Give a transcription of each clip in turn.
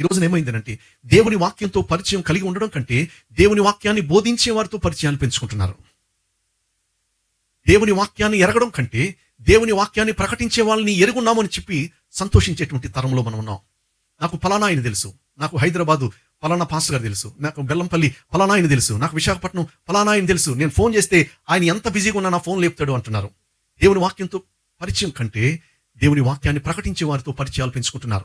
ఈ రోజున ఏమైందంటే దేవుని వాక్యంతో పరిచయం కలిగి ఉండడం కంటే దేవుని వాక్యాన్ని బోధించే వారితో పరిచయాన్ని పెంచుకుంటున్నారు. దేవుని వాక్యాన్ని ఎరగడం కంటే దేవుని వాక్యాన్ని ప్రకటించే వాళ్ళని ఎరుగున్నామని చెప్పి సంతోషించేటువంటి తరంలో మనం ఉన్నాం. నాకు ఫలానా ఆయన తెలుసు. నాకు హైదరాబాదు ఫలానా పాస్టర్ గారు తెలుసు. నాకు బెల్లంపల్లి ఫలానా ఆయన తెలుసు. నాకు విశాఖపట్నం ఫలానా ఆయన తెలుసు. నేను ఫోన్ చేస్తే ఆయన ఎంత బిజీగా ఉన్నా నా ఫోన్ లేపుతాడు అంటున్నారు. దేవుని వాక్యంతో పరిచయం కంటే దేవుని వాక్యాన్ని ప్రకటించే వారితో పరిచయాలు పెంచుకుంటున్నారు.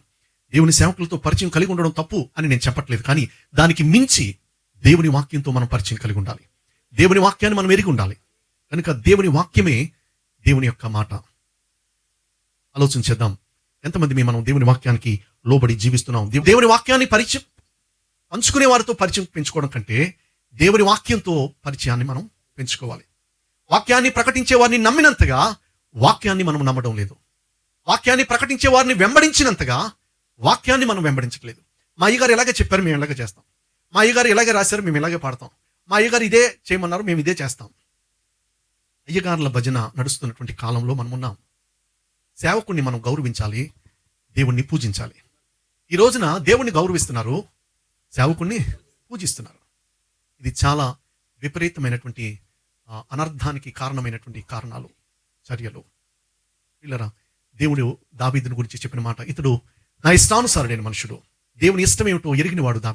దేవుని సేవకులతో పరిచయం కలిగి ఉండడం తప్పు అని నేను చెప్పట్లేదు. కానీ దానికి మించి దేవుని వాక్యంతో మనం పరిచయం కలిగి ఉండాలి. దేవుని వాక్యాన్ని మనం ఎరిగి ఉండాలి. కనుక దేవుని వాక్యమే దేవుని యొక్క మాట. ఆలోచన చేద్దాం. ఎంతమంది మనం దేవుని వాక్యానికి లోబడి జీవిస్తున్నాం? దేవుని వాక్యాన్ని పరిచయం పంచుకునే వారితో పరిచయం పెంచుకోవడం కంటే దేవుని వాక్యంతో పరిచయాన్ని మనం పెంచుకోవాలి. వాక్యాన్ని ప్రకటించే వారిని నమ్మినంతగా వాక్యాన్ని మనం నమ్మడం లేదు. వాక్యాన్ని ప్రకటించే వారిని వెంబడించినంతగా వాక్యాన్ని మనం వెంబడించట్లేదు. మా అయ్యగారు ఎలాగే చెప్పారు మేము ఇలాగే చేస్తాం. మా అయ్యగారు ఇలాగే రాశారు మేము ఇలాగే పాడతాం. మా అయ్యగారు ఇదే చేయమన్నారు మేము ఇదే చేస్తాం. అయ్యగారుల భజన నడుస్తున్నటువంటి కాలంలో మనం ఉన్నాం సేవకుణ్ణి మనం గౌరవించాలి దేవుణ్ణి పూజించాలి. ఈ రోజున దేవుణ్ణి గౌరవిస్తున్నారు సేవకుణ్ణి పూజిస్తున్నారు. ఇది చాలా విపరీతమైనటువంటి అనర్థానికి కారణమైనటువంటి కారణాలు చర్యలు. పిల్లరా దేవుడు దావీదుని గురించి చెప్పిన మాట ఇతడు నా ఇష్టానుసారుడైన మనుషుడు. దేవుని ఇష్టం ఏమిటో ఎరిగిన వాడు దావీదు